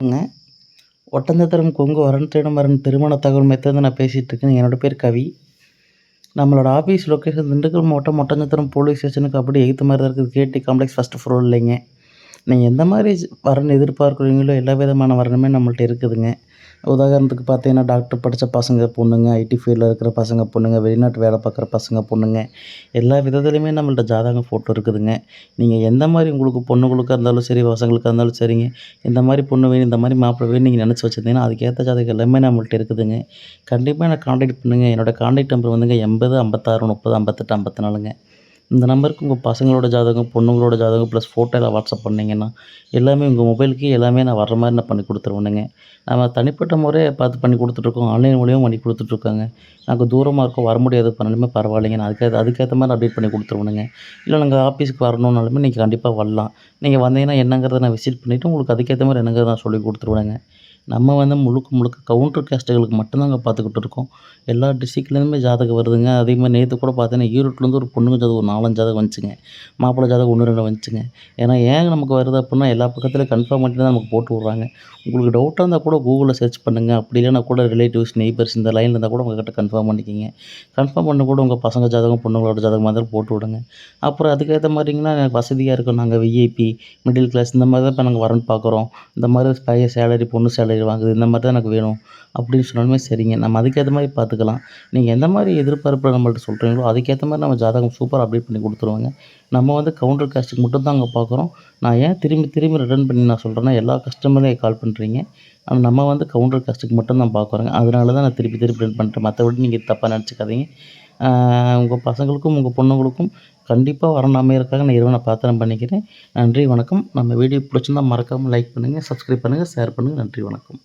ங்க. ஒட்டஞ்சத்திரம் கொங்கு வரன் வரன் திருமண தகவல் மையத்துலேருந்து நான் பேசிகிட்ருக்கேன் என்னோடய பேர் கவி. நம்மளோட ஆஃபீஸ் லொக்கேஷன் திண்டுக்கல் மாவட்டம் ஒட்டஞ்சத்திரம் போலீஸ் ஸ்டேஷனுக்கு அப்படியே ஏற்ற மாதிரி தான் இருக்குது. கேடி காம்ப்ளெக்ஸ் ஃபஸ்ட்டு ஃப்ளோர் இல்லைங்க. நீங்கள் எந்த மாதிரி வரன் எதிர்பார்க்குறீங்களோ எல்லா விதமான வரனுமே நம்மள்ட்ட இருக்குதுங்க. உதாரணத்துக்கு பார்த்தீங்கன்னா டாக்டர் படித்த பசங்க பொண்ணுங்க ஐடி ஃபீல்டில் இருக்கிற பசங்க பொண்ணுங்க வெளிநாட்டு வேலை பார்க்குற பசங்க பொண்ணுங்க எல்லா விதத்துலையுமே நம்மள்ட்ட ஜாதகம் ஃபோட்டோ இருக்குதுங்க. நீங்கள் எந்த மாதிரி உங்களுக்கு பொண்ணுங்களுக்காக இருந்தாலும் சரி பசங்களுக்காக இருந்தாலும் சரிங்க. இந்த மாதிரி பொண்ணு வேணும் இந்த மாதிரி மாப்பிள்ளை வேணும் நீங்கள் நினச்சி வச்சுருந்தீங்கன்னா அதுக்கேற்ற ஜாதகம் எல்லாமே நம்மள்ட்ட இருக்குதுங்க. கண்டிப்பாக எனக்கு காண்டாக்ட் பண்ணுங்கள் என்னோடய காண்டாக்ட் நம்பர் வந்துங்க எண்பது ஐம்பத்தாறு முப்பது ஐம்பத்தெட்டு ஐம்பத்தி நாலுங்க. இந்த நம்பருக்கு உங்கள் பசங்களோட ஜாதகம் பொண்ணுங்களோட ஜாதகம் ப்ளஸ் ஃபோட்டோ எல்லாம் வாட்ஸ்அப் பண்ணிங்கன்னா எல்லாமே உங்கள் மொபைலுக்கு எல்லாமே நான் வர்ற மாதிரி நான் பண்ணி கொடுத்துருவேனுங்க நம்ம தனிப்பட்ட முறையை பார்த்து பண்ணி கொடுத்துட்ருக்கோம். ஆன்லைன் மூலியமாக பண்ணி கொடுத்துட்ருக்காங்க. நாங்கள் தூரமாக இருக்கோம் வர முடியாது பண்ணாலுமே பரவாயில்லைங்க. நான் அதுக்கேற்ற அதுக்கேற்ற மாதிரி அப்டேட் பண்ணி கொடுத்துருவேனுங்க இல்லை நாங்கள் ஆஃபீஸ்க்கு வரணுன்னாலுமே நீங்கள் கண்டிப்பாக வரலாம். நீங்கள் வந்தீங்கன்னா என்னங்கிறத நான் விசிட் பண்ணிவிட்டு உங்களுக்கு அதுக்கேற்ற மாதிரி என்னங்கிறத நான் சொல்லி கொடுத்துருவேனுங்க நம்ம வந்து முழுக்க முழுக்க கவுண்டர் கேஸ்ட்டுகளுக்கு மட்டும்தாங்க பார்த்துக்கிட்டு இருக்கோம் எல்லா டிஸ்ட்ரிக்ட்லேருந்துமே ஜாதகம் வருதுங்க. அதே மாதிரி நேற்று கூட பார்த்தீங்கன்னா ஈரோட்லேருந்து ஒரு பொண்ணுங்க ஜாதகம் ஒரு நாலஞ்சு ஜாதகம் வந்துச்சுங்க. மாப்பிள்ளை ஜாதகம் ஒன்று ரெண்டு வந்துச்சுங்க. ஏன்னா ஏன் நமக்கு வருது அப்படின்னா எல்லா பக்கத்துலையும் கன்ஃபார்ம் பண்ணி தான் நமக்கு போட்டு விட்றாங்க. உங்களுக்கு டவுட்டாக இருந்தால் கூட கூகுளில் சர்ச் பண்ணுங்கள் அப்படி இல்லைனா கூட ரிலேட்டிவ்ஸ் நெய்பர்ஸ் இந்த லைனில் இருந்தால் கூட உங்கள்கிட்ட கன்ஃபார்ம் பண்ணிக்கிங்க. கன்ஃபார்ம் பண்ண கூட உங்கள் பசங்க ஜாதகம் பொண்ணுங்களோட ஜாதகம் மாதிரி போட்டு விடுங்க. அப்புறம் அதுக்கேற்ற மாதிரிங்கன்னா எனக்கு வசதியாக இருக்கும். நாங்கள் விஐபி மிடில் கிளாஸ் இந்த மாதிரி தான் இப்போ நாங்கள் வரன்னு பார்க்குறோம் இந்த மாதிரி பையன் சேலரி பொண்ணு சேலரி வாங்குது இந்த மாதிரி தான் எனக்கு வேணும் அப்படின்னு சொன்னாலுமே சரிங்க. நம்ம அதுக்கேற்ற மாதிரி பார்த்துக்கலாம். நீங்கள் எந்த மாதிரி எதிர்பார்ப்பில் நம்மள்ட்ட சொல்கிறீங்களோ அதுக்கேற்ற மாதிரி நம்ம ஜாதகம் சூப்பராக அப்டேட் பண்ணி கொடுத்துருவாங்க. நம்ம வந்து கவுண்டர் காஸ்ட்டுக்கு மட்டும் தான் அங்கே பார்க்குறோம். நான் ஏன் திரும்பி திரும்பி ரிட்டர்ன் பண்ணி நான் சொல்கிறேன்னா எல்லா கஸ்டமரையும் கால் பண்ணுறீங்க ஆனால் நம்ம வந்து கவுண்டர் காஸ்ட்டுக்கு மட்டும் தான் பார்க்குறோங்க. அதனால தான் நான் திருப்பி திருப்பி ரிட்டர்ன் பண்ணுறேன் மற்றபடி நீங்கள் தப்பாக நினச்சிக்காதீங்க. உங்கள் பசங்களுக்கும் உங்கள் பொண்ணுங்களுக்கும் கண்டிப்பாக வரணும் அமையறதுக்காக நான் இறைவனை பாத்திரம் பண்ணிக்கிறேன். நன்றி வணக்கம். நம்ம வீடியோ பிடிச்சிருந்தா மறக்காமல் லைக் பண்ணுங்கள் சப்ஸ்கிரைப் பண்ணுங்கள் ஷேர் பண்ணுங்கள் நன்றி வணக்கம்.